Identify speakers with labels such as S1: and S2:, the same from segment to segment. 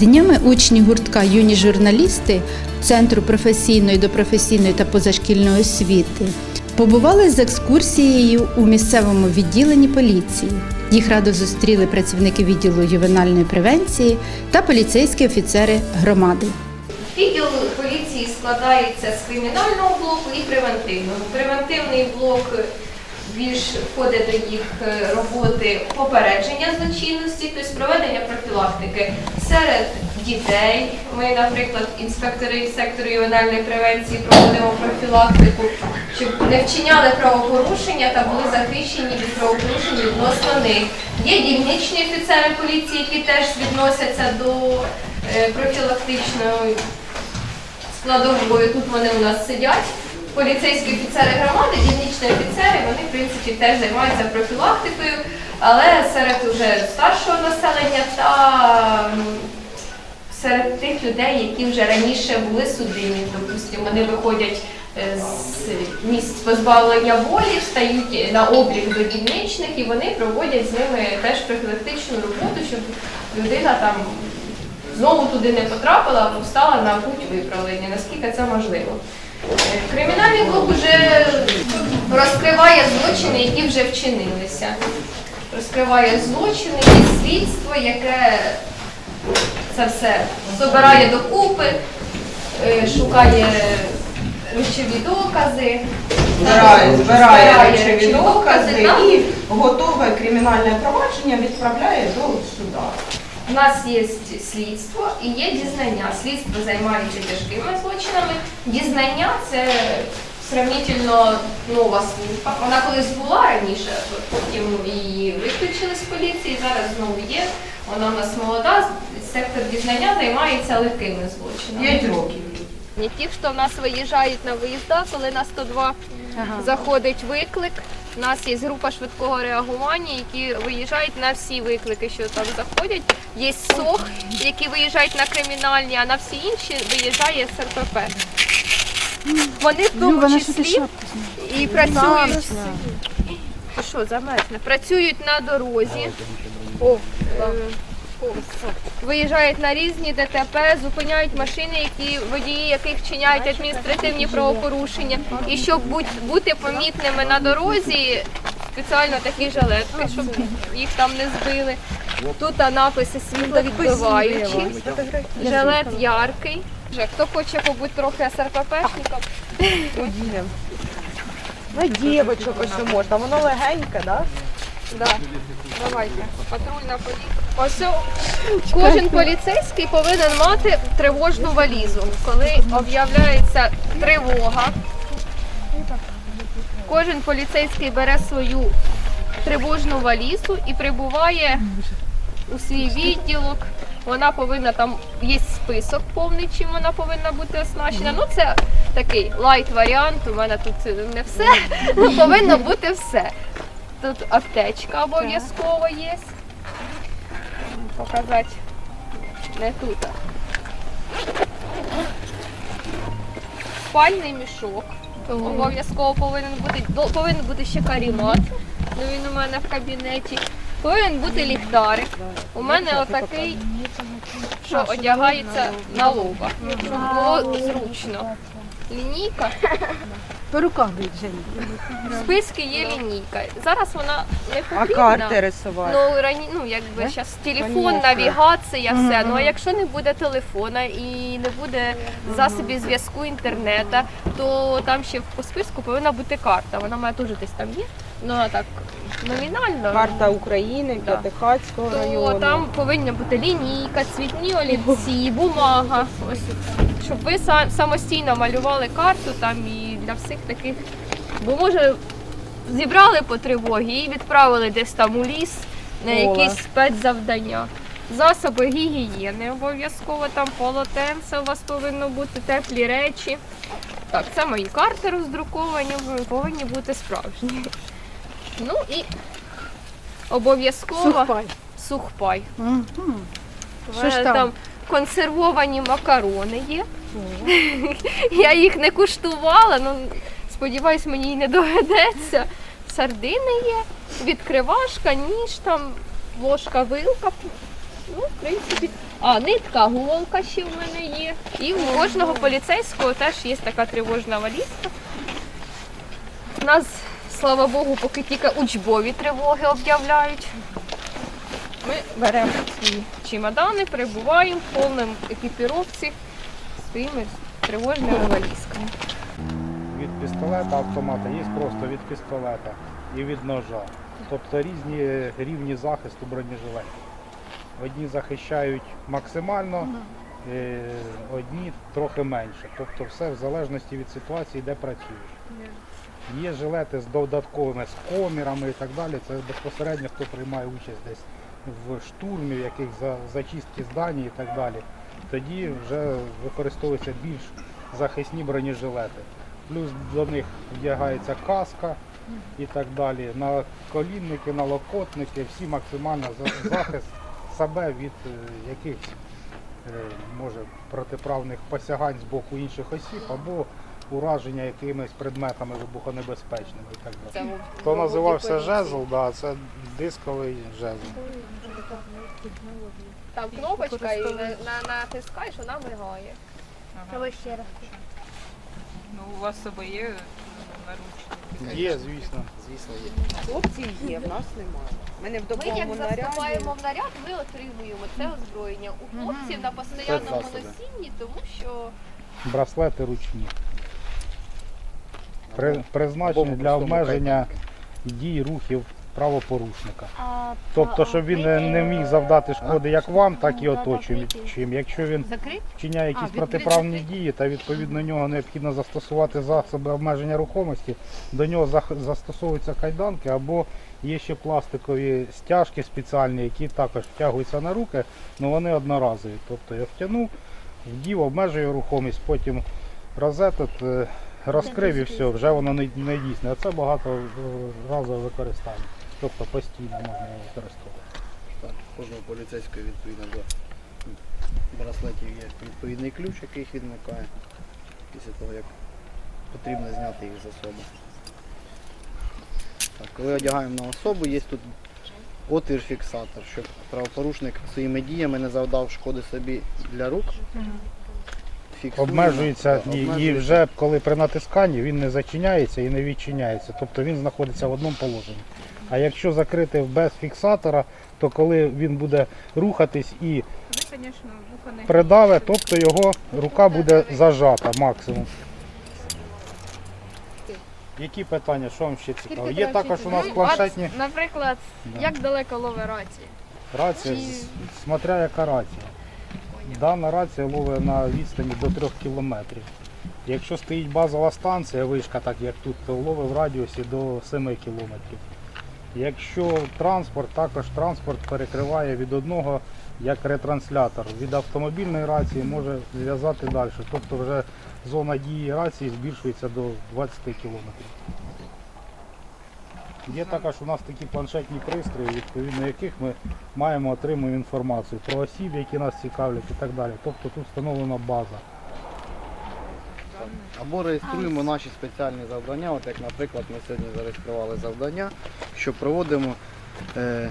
S1: Днями учні гуртка юні журналісти Центру професійної, допрофесійної та позашкільної освіти побували з екскурсією у місцевому відділенні поліції. Їх радо зустріли працівники відділу ювенальної превенції та поліцейські офіцери громади.
S2: Відділ поліції складається з кримінального блоку і превентивного. Превентивний блок більш входить до їх е, роботи попередження злочинності, тобто проведення профілактики серед дітей. Ми, наприклад, інспектори сектору ювенальної превенції проводимо профілактику, щоб не вчиняли правопорушення та були захищені від правопорушень відносно них. Є дільничні офіцери поліції, які теж відносяться до е, профілактичної складовою. Тут вони у нас сидять. Поліцейські офіцери громади, дільничні офіцери, вони в принципі теж займаються профілактикою, але серед уже старшого населення та серед тих людей, які вже раніше були судимі, допустимо, вони виходять е, з місць позбавлення волі, встають на облік до дільничних і вони проводять з ними теж профілактичну роботу, щоб людина там знову туди не потрапила або встала на путь виправлення, наскільки це можливо. Кримінальний блок вже розкриває злочини, які вже вчинилися. Розкриває злочини, є слідство, яке це все збирає докупи, е, шукає речові докази.
S3: збирає, збирає речові
S2: речові
S3: докази і готове кримінальне провадження відправляє до суда.
S2: У нас є слідство і є дізнання. Слідство займається тяжкими злочинами. Дізнання це сравнительно нова служба. Вона колись була раніше, потім її виключили з поліції, зараз знову є. Вона у нас молода. Сектор дізнання займається легкими злочинами.
S3: П'ять років.
S2: Не ті, що в нас виїжджають на виїзда, коли на 102 заходить виклик. У нас є група швидкого реагування, які виїжджають на всі виклики, що там заходять. Є СОХ, які виїжджають на кримінальні, а на всі інші виїжджає СРПП. Вони в тому числі і працюють. Що, замерзне? Працюють на дорозі. О, е, Виїжджають на різні ДТП, зупиняють машини, які водії яких вчиняють адміністративні правопорушення. І щоб бути, помітними на дорозі, спеціально такі жилетки, щоб їх там не збили. Тут написи світловідбиваючі, жилет яркий. Вже Хто хоче побути трохи СРППшником,
S4: На дівочок ось можна, воно легеньке, да?
S2: Да. Давайте. Патрульна поліція. Ось кожен поліцейський повинен мати тривожну валізу. Коли об'являється тривога, кожен поліцейський бере свою тривожну валізу і прибуває у свій відділок. Вона повинна там є список повний, чим вона повинна бути оснащена. Ну це такий лайт варіант. У мене тут не все. Ну, повинно бути все. Тут аптечка обов'язково є. Показати не тут. Спальний мішок. Обов'язково повинен бути. Повинен бути ще карімат. Ну він у мене в кабінеті. Повинен бути ліхтарик. У мене отакий, що одягається на лоба. Було зручно. Лінійка.
S4: По руках бить
S2: В списку є лінійка. Зараз вона не
S4: А карти рисувати?
S2: Ну, рані, ну якби зараз телефон, навігація, все. Ну а якщо не буде телефона і не буде засобів зв'язку інтернету, то там ще по списку повинна бути карта. Вона має теж десь там є. Ну а так номінально.
S4: Карта України,
S2: Да.
S4: П'ятихатського
S2: То
S4: району.
S2: там повинна бути лінійка, цвітні олівці, бумага. Ось щоб ви са- самостійно малювали карту там і для всіх таких. Бо може зібрали по тривогі і відправили десь там у ліс на
S4: Поле.
S2: якісь спецзавдання. Засоби гігієни обов'язково там полотенце у вас повинно бути, теплі речі. Так, це мої карти роздруковані, вони повинні бути справжні. Ну і обов'язково
S4: Сухпай.
S2: сухпай.
S1: Мгм.
S2: У
S1: Що ж там?
S2: там консервовані макарони є. Я їх не куштувала, ну сподіваюсь, мені й не доведеться. Сардини є, відкривашка, ніж там, ложка, вилка Ну, в принципі. А, нитка, голка ще в мене є. І у кожного поліцейського теж є така тривожна валізка. У нас, слава Богу, поки тільки учбові тривоги об'являють. Ми беремо свої чемодани, перебуваємо в повному екіпіровці своїми тривожними валізками.
S5: від пістолета автомата є просто від пістолета і від ножа. Тобто різні рівні захисту бронежилетів. Одні захищають максимально, одні трохи менше. Тобто все в залежності від ситуації, де працюєш. Є жилети з додатковими з комірами і так далі. Це безпосередньо хто приймає участь десь в штурмі, в яких за зачистки здані і так далі. Тоді вже використовуються більш захисні бронежилети. Плюс до них вдягається каска і так далі. На колінники, на локотники, всі максимально захист себе від е, якихось е, може протиправних посягань з боку інших осіб або ураження якимись предметами вибухонебезпечними і так далі. То називався жезл, да, це дисковий жезл.
S2: Там кнопочка і на, на, натискаєш, вона мигає.
S6: Ну, у вас з є наручники?
S5: Є, звісно.
S7: Звісно, є.
S4: Хлопців є, в нас немає. Ми не в
S2: Ми як
S4: добовому наряді.
S2: заступаємо в наряд, ми отримуємо це озброєння. У хлопців на постійному
S5: засоби.
S2: носінні, тому що
S5: Браслети ручні. При, призначені для обмеження дій рухів правопорушника. Тобто, щоб він не, не міг завдати шкоди як вам, так і оточуючим. Якщо він вчиняє якісь протиправні дії та відповідно нього необхідно застосувати засоби обмеження рухомості, до нього зах- застосовуються кайданки або є ще пластикові стяжки спеціальні, які також втягуються на руки, але вони одноразові. Тобто я втягнув, вдів, обмежує рухомість, потім розетот, е, розкрив і все, вже воно не, не дійсне. А це багато багаторазове використання. Тобто постійно можна його використовувати.
S7: Так, кожного поліцейського відповідно до браслетів є відповідний ключ, який їх відмикає після того, як потрібно зняти їх з особи. Так, коли одягаємо на особу, є тут отвір-фіксатор, щоб правопорушник своїми діями не завдав шкоди собі для рук. Фіксуємо.
S5: Обмежується
S7: Так,
S5: і, і
S7: обмежується.
S5: вже коли при натисканні він не зачиняється і не відчиняється. Тобто він знаходиться в одному положенні. А якщо закрити без фіксатора, то коли він буде рухатись і придаве, тобто його рука буде зажата максимум. Які питання, що вам ще цікаво? Є також у нас планшетні
S2: наприклад, як далеко ловить рація?
S5: рація, смотря яка рація. Дана рація ловить на відстані до 3 кілометрів. Якщо стоїть базова станція, вишка, так як тут, то ловить в радіусі до 7 кілометрів. Якщо транспорт, також транспорт перекриває від одного як ретранслятор. Від автомобільної рації може зв'язати далі. Тобто вже зона дії рації збільшується до 20 кілометрів. Є також у нас такі планшетні пристрої, відповідно яких ми маємо отримуємо інформацію про осіб, які нас цікавлять і так далі. Тобто тут встановлена база.
S7: Або реєструємо наші спеціальні завдання, от як, наприклад, ми сьогодні зареєстрували завдання, що проводимо е,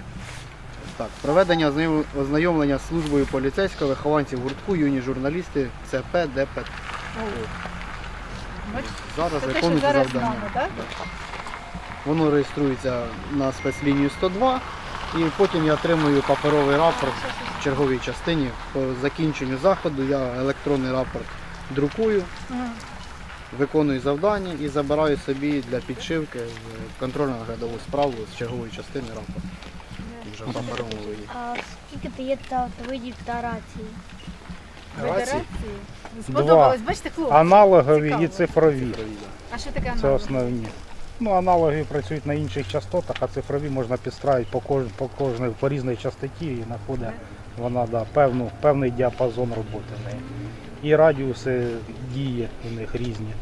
S7: так, проведення ознайомлення з службою поліцейського вихованців гуртку, юні журналісти ЦП, ДП. Зараз виконується завдання. Да. Воно реєструється на спецлінію 102 і потім я отримую паперовий рапорт в черговій частині. По закінченню заходу я електронний рапорт друкую, виконую завдання і забираю собі для підшивки контрольно-наглядову справу з чергової частини рапорт. Вже.
S8: А скільки то є та видів та рації?
S5: Рації?
S6: Сподобалось, бачите, хлопці?
S5: Аналогові
S6: Цікаво.
S5: і цифрові.
S6: А що таке
S5: Це
S6: аналог?
S5: основні. Ну, аналоги працюють на інших частотах, а цифрові можна підстраювати по, кож, по, кожній, по різній частоті і знаходить вона да, певну, певний діапазон роботи в неї. І радіуси дії у них різні.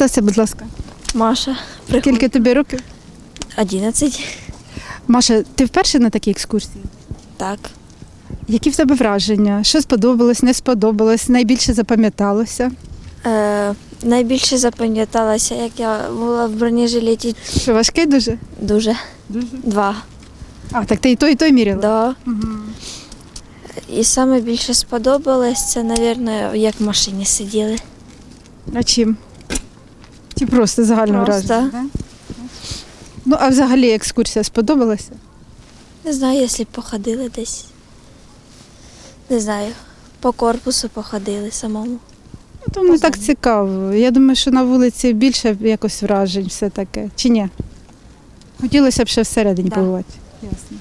S1: Представся, будь ласка.
S8: Маша.
S1: Скільки тобі років?
S8: 11.
S1: Маша, ти вперше на такій екскурсії?
S8: Так.
S1: Які в тебе враження? Що сподобалось, не сподобалось, найбільше запам'яталося?
S8: Е, найбільше запам'яталася, як я була в бронежилеті
S1: Що важкий дуже?
S8: дуже.
S1: Дуже.
S8: Два.
S1: А, так ти і той, і той міряла?
S8: Да.
S1: Мгм.
S8: І саме більше сподобалось це, мабуть, як в машині сиділи.
S1: А чим? Чи просто загально
S8: Просто.
S1: враження? Да? Ну, а взагалі екскурсія сподобалася?
S8: Не знаю, якщо б походили десь. Не знаю. По корпусу походили самому.
S1: Ну, то не так цікаво. Я думаю, що на вулиці більше якось вражень все таке. Чи ні? Хотілося б ще всередині
S8: Да.
S1: побувати. Ясно.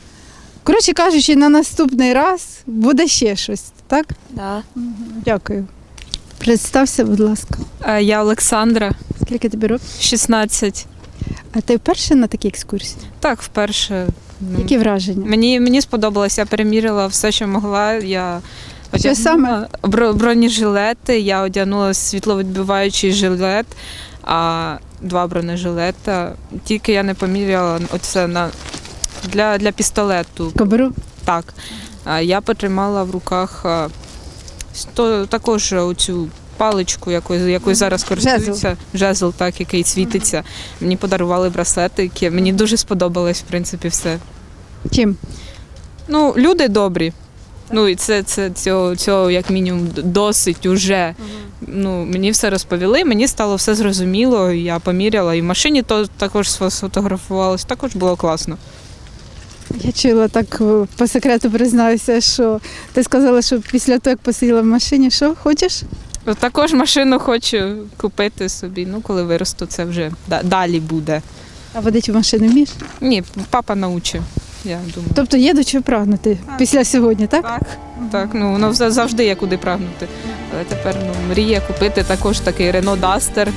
S1: Коротше кажучи, на наступний раз буде ще щось, так?
S8: Да.
S1: Дякую. Представся, будь ласка.
S6: Е, Я Олександра,
S1: Скільки тобі років?
S6: 16.
S1: А ти вперше на такій екскурсії?
S6: Так, вперше. ну,
S1: Які враження?
S6: Мені, мені сподобалось, я перемірила все, що могла. Я
S1: Що саме?
S6: Бронежилети, я одягнула світловідбиваючий жилет, а два бронежилета. Тільки я не поміряла оце на для, для пістолету.
S1: Коберу?
S6: Так. Я потримала в руках а, сто, також оцю паличку, якою, якою зараз користуються. Жезл, так, який світиться. Мені подарували браслетики. Мені дуже сподобалось, в принципі, все.
S1: Чим?
S6: Ну, люди добрі. Ну, і це, це цього, цього як мінімум досить уже. Ну, мені все розповіли, мені стало все зрозуміло, я поміряла. І в машині то також сфотографувалась, також було класно.
S1: Я чула так е, по секрету признаюся, що ти сказала, що після того, як посиділа в машині, що хочеш?
S6: Також машину хочу купити собі. Ну, коли виросту, це вже далі буде.
S1: А водити машину вмієш?
S6: Ні, папа научив, я думаю.
S1: Тобто є до чого прагнути після сьогодні, так?
S6: Так, так, ну воно завжди є куди прагнути. Але тепер ну, мріє купити також такий Renault Duster.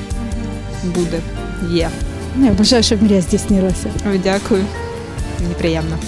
S6: Буде. Є.
S1: Я бажаю, щоб мрія здійснилася.
S6: Дякую. Мені приємно.